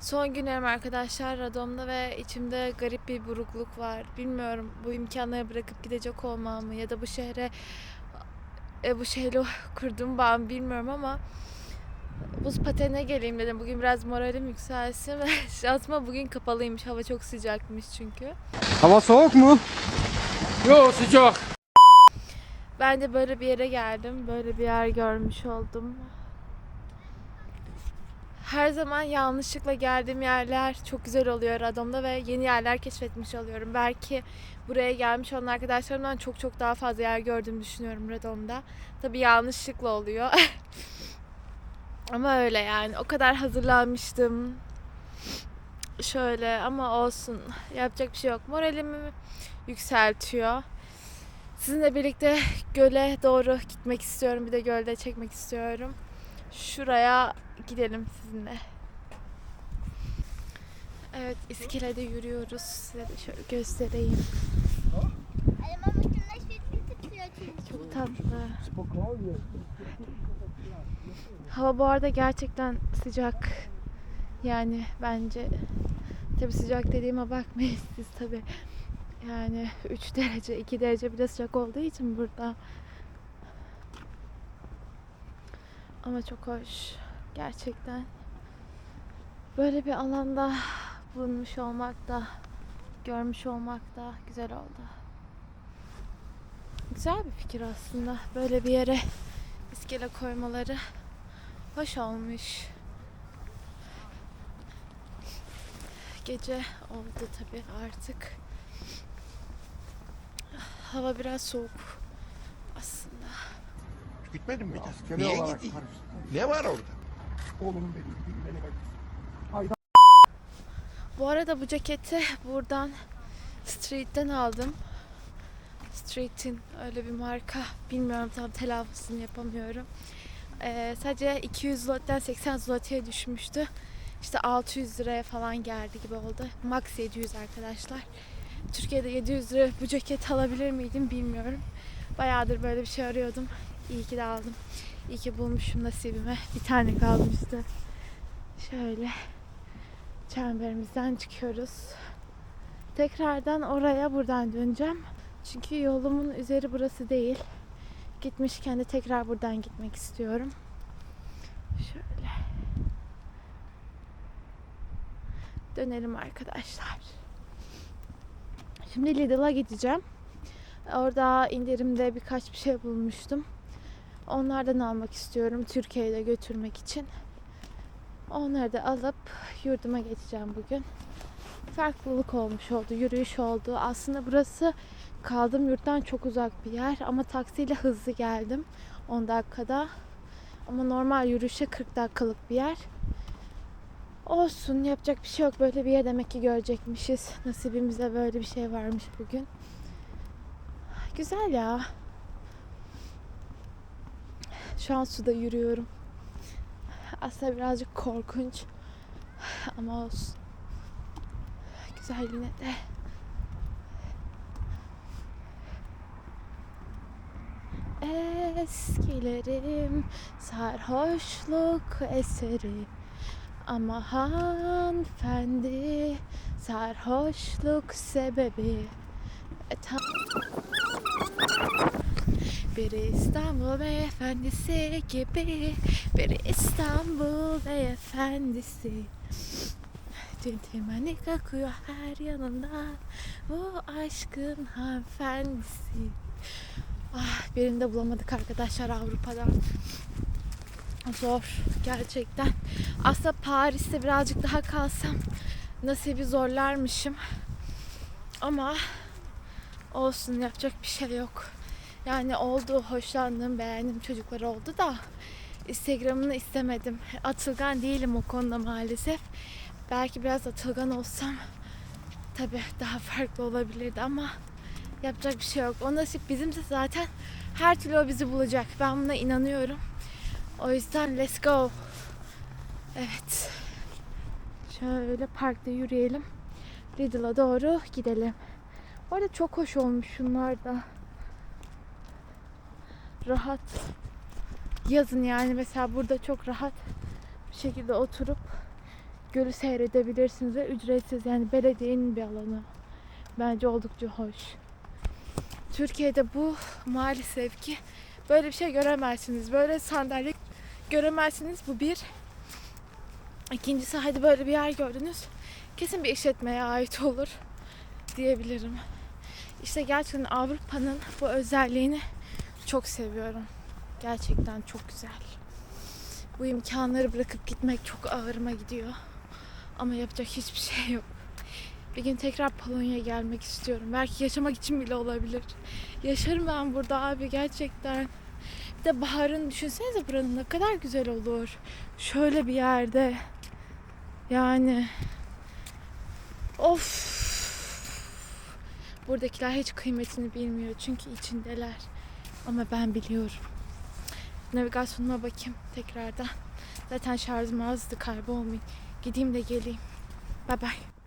Son günlerim arkadaşlar Radom'da ve içimde garip bir burukluk var. Bilmiyorum bu imkanları bırakıp gidecek olmam mı ya da bu şehre e, bu şehirle kurduğum bağ mı bilmiyorum ama buz patenine geleyim dedim. Bugün biraz moralim yükselsin ve şansıma bugün kapalıymış. Hava çok sıcakmış çünkü. Hava soğuk mu? Yo sıcak. Ben de böyle bir yere geldim. Böyle bir yer görmüş oldum. Her zaman yanlışlıkla geldiğim yerler çok güzel oluyor Radom'da ve yeni yerler keşfetmiş oluyorum. Belki buraya gelmiş olan arkadaşlarımdan çok çok daha fazla yer gördüğümü düşünüyorum Radom'da. Tabii yanlışlıkla oluyor. ama öyle yani. O kadar hazırlanmıştım. Şöyle ama olsun. Yapacak bir şey yok. Moralimi yükseltiyor. Sizinle birlikte göle doğru gitmek istiyorum. Bir de gölde çekmek istiyorum. Şuraya gidelim sizinle. Evet, iskelede yürüyoruz. Size de şöyle göstereyim. Çok tatlı. Hava bu arada gerçekten sıcak. Yani bence tabi sıcak dediğime bakmayın siz tabi. Yani 3 derece 2 derece bile sıcak olduğu için burada. Ama çok hoş. Gerçekten. Böyle bir alanda bulunmuş olmak da görmüş olmak da güzel oldu. Güzel bir fikir aslında. Böyle bir yere iskele koymaları hoş olmuş. Gece oldu tabii artık. Hava biraz soğuk. Gitmedin mi? Askeri Niye karıştı. Ne var orada? Oğlum benim gideyim beni bak. Bu arada bu ceketi buradan Street'ten aldım. Street'in öyle bir marka. Bilmiyorum tam telaffuzunu yapamıyorum. Ee, sadece 200 zlot'tan 80 zlot'ya düşmüştü. İşte 600 liraya falan geldi gibi oldu. Max 700 arkadaşlar. Türkiye'de 700 lira bu ceket alabilir miydim bilmiyorum. Bayağıdır böyle bir şey arıyordum. İyi ki de aldım. İyi ki bulmuşum nasibime. Bir tane kalmıştı. Şöyle çemberimizden çıkıyoruz. Tekrardan oraya buradan döneceğim. Çünkü yolumun üzeri burası değil. Gitmişken de tekrar buradan gitmek istiyorum. Şöyle. Dönelim arkadaşlar. Şimdi Lidl'a gideceğim. Orada indirimde birkaç bir şey bulmuştum. Onlardan almak istiyorum Türkiye'ye de götürmek için. Onları da alıp yurduma geçeceğim bugün. Farklılık olmuş oldu, yürüyüş oldu. Aslında burası kaldığım yurttan çok uzak bir yer ama taksiyle hızlı geldim 10 dakikada. Ama normal yürüyüşe 40 dakikalık bir yer. Olsun yapacak bir şey yok. Böyle bir yer demek ki görecekmişiz. Nasibimizde böyle bir şey varmış bugün. Güzel ya. Şu an suda yürüyorum. Aslında birazcık korkunç. Ama olsun. Güzel yine de. Eskilerim sarhoşluk eseri ama hanımefendi sarhoşluk sebebi E, tam- bir İstanbul beyefendisi gibi Bir İstanbul beyefendisi Centilmenlik akıyor her yanında Bu aşkın hanımefendisi Ah, birini de bulamadık arkadaşlar Avrupa'dan. Zor gerçekten. Aslında Paris'te birazcık daha kalsam nasibi zorlarmışım. Ama olsun yapacak bir şey yok. Yani oldu, hoşlandım, beğendim çocuklar oldu da Instagram'ını istemedim. Atılgan değilim o konuda maalesef. Belki biraz atılgan olsam tabii daha farklı olabilirdi ama yapacak bir şey yok. O nasip bizimse zaten her türlü o bizi bulacak. Ben buna inanıyorum. O yüzden let's go. Evet. Şöyle parkta yürüyelim. Lidl'a doğru gidelim. Bu arada çok hoş olmuş şunlar da. Rahat. Yazın yani mesela burada çok rahat bir şekilde oturup gölü seyredebilirsiniz ve ücretsiz yani belediyenin bir alanı. Bence oldukça hoş. Türkiye'de bu maalesef ki böyle bir şey göremezsiniz. Böyle sandalye göremezsiniz. Bu bir. İkincisi hadi böyle bir yer gördünüz. Kesin bir işletmeye ait olur diyebilirim. İşte gerçekten Avrupa'nın bu özelliğini çok seviyorum. Gerçekten çok güzel. Bu imkanları bırakıp gitmek çok ağırıma gidiyor. Ama yapacak hiçbir şey yok. Bir gün tekrar Polonya'ya gelmek istiyorum. Belki yaşamak için bile olabilir. Yaşarım ben burada abi gerçekten. Bir de baharın düşünsenize buranın ne kadar güzel olur. Şöyle bir yerde. Yani of. Buradakiler hiç kıymetini bilmiyor çünkü içindeler. Ama ben biliyorum. Navigasyonuma bakayım tekrardan. Zaten şarjım azdı kaybolmayayım. Gideyim de geleyim. Bye bye.